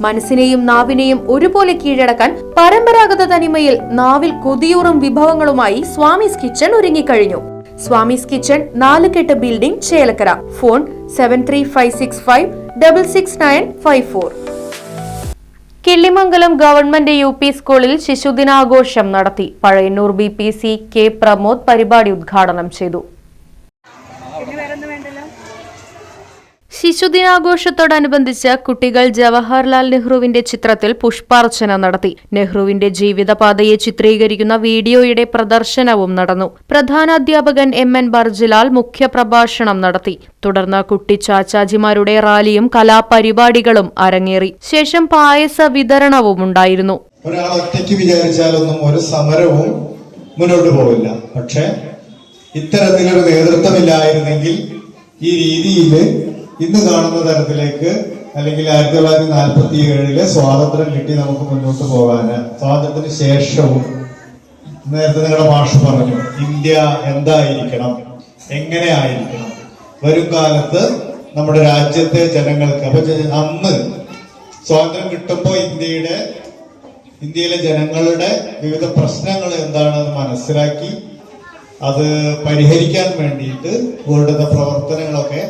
മനസ്സിനെയും നാവിനെയും ഒരുപോലെ കീഴടക്കാൻ പരമ്പരാഗത തനിമയിൽ നാവിൽ കൊതിയൂറും വിഭവങ്ങളുമായി സ്വാമിസ് കിച്ചൺ ഒരുങ്ങിക്കഴിഞ്ഞു. Swami's kitchen Nalukettu building Chelakkara. Phone seven three five six five double six nine five four Killimangalam government U P സ്കൂളിൽ ശിശുദിനാഘോഷം നടത്തി. Pazhayannur B P C K Pramod പരിപാടി ഉദ്ഘാടനം ചെയ്തു. ശിശുദിനാഘോഷത്തോടനുബന്ധിച്ച് കുട്ടികൾ ജവഹർലാൽ നെഹ്റുവിന്റെ ചിത്രത്തിൽ പുഷ്പാർച്ചന നടത്തി. നെഹ്റുവിന്റെ ജീവിതപാതയെ ചിത്രീകരിക്കുന്ന വീഡിയോയുടെ പ്രദർശനവും നടന്നു. പ്രധാനാധ്യാപകൻ എം എൻ ബർജിലാൽ മുഖ്യപ്രഭാഷണം നടത്തി. തുടർന്ന് കുട്ടി ചാച്ചാജിമാരുടെ റാലിയും കലാപരിപാടികളും അരങ്ങേറി. ശേഷം പായസ വിതരണവും ഉണ്ടായിരുന്നു. ഒരു സമരവും മുന്നോട്ട് പോവില്ല. പക്ഷേ ഇത്തരത്തിലൊരു നേതൃത്വമില്ലായിരുന്നെങ്കിൽ ഈ രീതിയിൽ ഇന്ന് കാണുന്ന തരത്തിലേക്ക് അല്ലെങ്കിൽ ആയിരത്തി തൊള്ളായിരത്തി നാൽപ്പത്തി ഏഴിൽ സ്വാതന്ത്ര്യം കിട്ടി നമുക്ക് മുന്നോട്ട് പോകാന്. സ്വാതന്ത്ര്യത്തിന് ശേഷവും നേരത്തെ നിങ്ങളുടെ മാഷ് പറഞ്ഞു ഇന്ത്യ എന്തായിരിക്കണം? എങ്ങനെ ആയിരിക്കണം? വരും കാലത്ത് നമ്മുടെ രാജ്യത്തെ ജനങ്ങൾക്ക് അപ്പൊ അന്ന് സ്വാതന്ത്ര്യം കിട്ടുമ്പോൾ ഇന്ത്യയുടെ ഇന്ത്യയിലെ ജനങ്ങളുടെ വിവിധ പ്രശ്നങ്ങൾ എന്താണെന്ന് മനസ്സിലാക്കി അത് പരിഹരിക്കാൻ വേണ്ടിയിട്ട് ഇവരുടെ പ്രവർത്തനങ്ങളൊക്കെ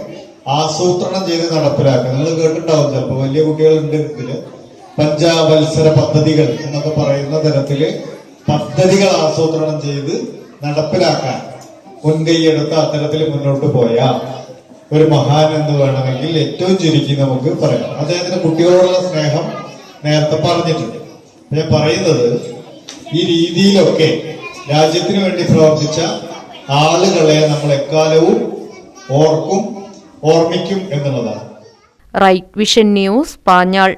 ആസൂത്രണം ചെയ്ത് നടപ്പിലാക്കുക. നിങ്ങൾ കേട്ടിട്ടുണ്ടാവും ചിലപ്പോൾ വലിയ കുട്ടികളുണ്ട് ഇതിൽ. പഞ്ചാവത്സര പദ്ധതികൾ എന്നൊക്കെ പറയുന്ന തരത്തിൽ പദ്ധതികൾ ആസൂത്രണം ചെയ്ത് നടപ്പിലാക്കാൻ മുൻകൈയെടുത്ത് അത്തരത്തിൽ മുന്നോട്ട് പോയ ഒരു മഹാൻ എന്ന് വേണമെങ്കിൽ ഏറ്റവും ചുരുക്കി നമുക്ക് പറയാം. അദ്ദേഹത്തിന് കുട്ടികളോടുള്ള സ്നേഹം നേരത്തെ പറഞ്ഞിട്ടുണ്ട്. ഞാൻ പറയുന്നത് ഈ രീതിയിലൊക്കെ രാജ്യത്തിന് വേണ്ടി പ്രവർത്തിച്ച ആളുകളെ നമ്മൾ എക്കാലവും ഓർക്കും ഓർമ്മിക്കും എന്നുള്ളതാണ്. Right vision news Panjal.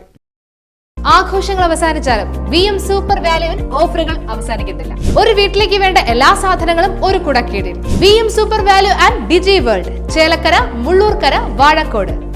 ആഘോഷങ്ങൾ അവസാനിച്ചാലും വി എം സൂപ്പർ വാല്യുവിൽ ഓഫറുകൾ അവസാനിക്കുന്നില്ല ഒരു വീട്ടിലേക്ക് വേണ്ട എല്ലാ സാധനങ്ങളും ഒരു കുടക്കീടിൽ. V M super value and digi world Chelakkara Mullurkara Vazhakkode.